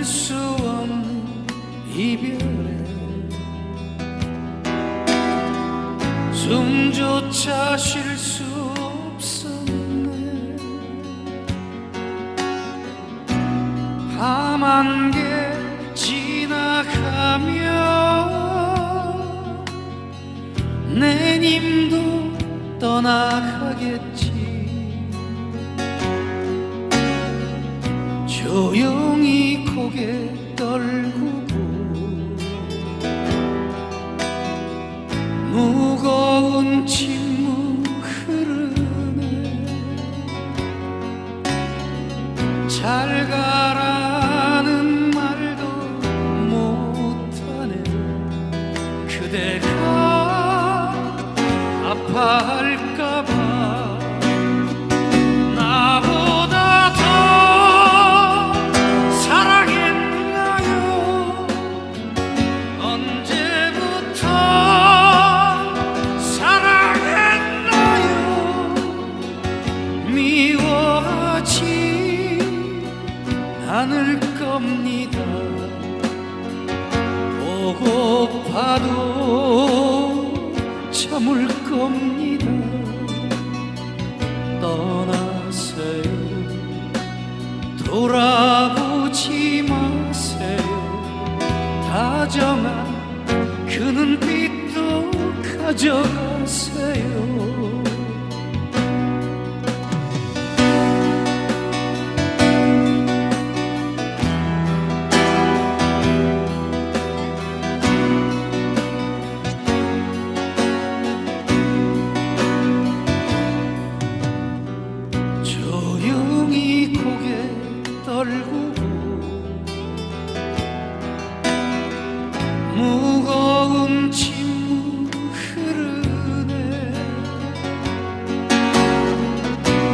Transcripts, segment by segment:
알수 없는 이별에 숨조차 쉴 수 없었네. 밤한 개 지나가며 내 님도 떠나가겠지. 조용히 고개 떨구고 무거운 침묵 흐르네 잘 가라는 말도 못하네. 그대가 아파할 않을 겁니다. 보고파도 참을 겁니다. 떠나세요. 돌아보지 마세요. 다정한 그 눈빛도 가져가세요 무거운 침묵 흐르네.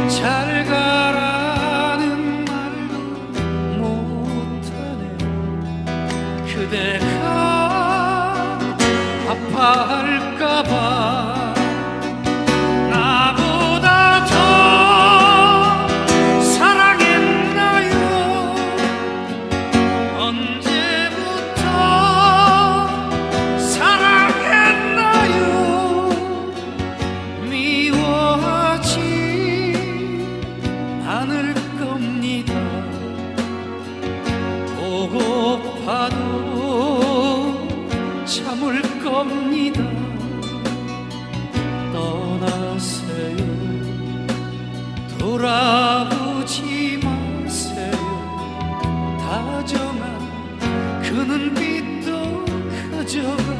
잘 가라는 말도 못하네. 그대가 아파할까봐 돌아보지 마세요. 다정한 그 눈빛도 가져가